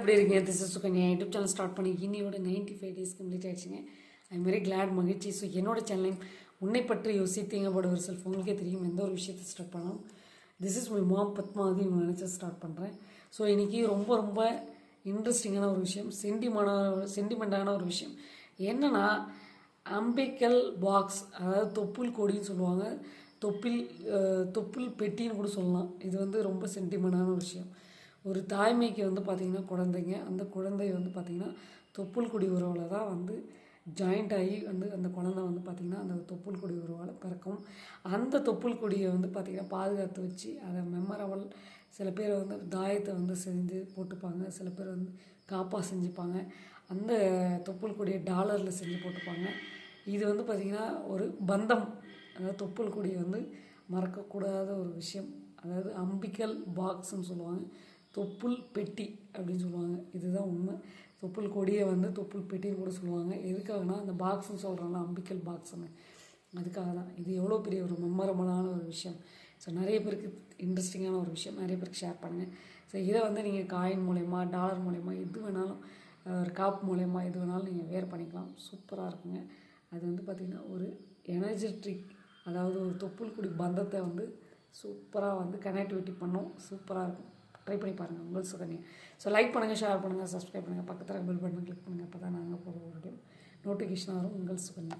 எப்படி இருக்கீங்க? This is Sukanya YouTube channel start பண்ணி இன்னையோட நைன்டி ஃபைவ் டேஸ் கம்ப்ளீட் ஆயிடுச்சுங்க ஐ வெரி கிளாட் மகிழ்ச்சி. ஸோ என்னோட சேனலையும் உன்னை பற்றி யோசித்தீங்க போட ஒரு செல்ஃப் உங்களுக்கே தெரியும் எந்த ஒரு விஷயத்தை ஸ்டார்ட் பண்ணலாம் திஸ் இஸ் உள் மாம் பத்மாவதி இவங்க நினச்சி ஸ்டார்ட் பண்ணுறேன் ஸோ இன்றைக்கி ரொம்ப ரொம்ப இன்ட்ரெஸ்டிங்கான ஒரு விஷயம். சென்டிமான சென்டிமெண்ட்டான ஒரு விஷயம். என்னென்னா அம்பிக்கல் பாக்ஸ் அதாவது தொப்புள் கொடின்னு சொல்லுவாங்க. தொப்பில் தொப்புள் பெட்டின்னு கூட சொல்லலாம். இது வந்து ரொம்ப சென்டிமெண்டான ஒரு விஷயம். ஒரு தாய்மைக்கு வந்து பார்த்திங்கன்னா குழந்தைங்க அந்த குழந்தை வந்து பார்த்திங்கன்னா தொப்புள் குடி உறவில் தான் வந்து ஜாயிண்ட் ஆகி வந்து அந்த குழந்தை வந்து பார்த்திங்கன்னா அந்த தொப்புள் கொடி உறவால் பிறக்கும். அந்த தொப்புள் கொடியை வந்து பார்த்திங்கன்னா பாதுகாத்து வச்சு அதை மெமரபிள் சில பேர் வந்து தாயத்தை வந்து செஞ்சு போட்டுப்பாங்க சில பேர் வந்து காப்பாக செஞ்சுப்பாங்க. அந்த தொப்புள் கொடியை டாலரில் செஞ்சு போட்டுப்பாங்க. இது வந்து பார்த்திங்கன்னா ஒரு பந்தம். அதாவது தொப்புள் கொடியை வந்து மறக்கக்கூடாத ஒரு விஷயம். அதாவது அம்பிக்கல் பாக்ஸ்ன்னு சொல்லுவாங்க. தொப்புள் பெட்டி அப்படின்னு சொல்லுவாங்க. இதுதான் உண்மை. தொப்புள் கொடியை வந்து தொப்புள் பெட்டின்னு கூட சொல்லுவாங்க. எதுக்காகனா அந்த பாக்ஸ்ன்னு சொல்கிறாங்களா அம்பிக்கல் பாக்ஸ்னு அதுக்காக தான். இது எவ்வளோ பெரிய ஒரு மெமரபுளான ஒரு விஷயம். ஸோ நிறைய பேருக்கு இன்ட்ரெஸ்டிங்கான ஒரு விஷயம். நிறைய பேருக்கு ஷேர் பண்ணுங்கள் ஸோ இதை வந்து நீங்கள் காயின் மூலயமா டாலர் மூலயமா எது வேணாலும் ஒரு காப் மூலயமா எது வேணாலும் நீங்கள் வேர் பண்ணிக்கலாம். சூப்பராக இருக்குங்க. அது வந்து பார்த்திங்கன்னா ஒரு எனர்ஜெட்டிக் அதாவது ஒரு தொப்புள் குடி பந்தத்தை வந்து சூப்பராக வந்து கனெக்டிவிட்டி பண்ணும். சூப்பராக இருக்கும். ட்ரை பண்ணி பாருங்கள் உங்கள் சுகன்யா ஸோ லைக் பண்ணுங்கள் ஷேர் பண்ணுங்கள் சப்ஸ்கிரைப் பண்ணுங்கள் பக்கத்தில் பெல் பட்டன் கிளிக் பண்ணுங்கள் அப்போ தான் நாங்கள் போகிற ஒரு நோட்டிஃபிகேஷன் வரும் உங்கள் சுகன்யா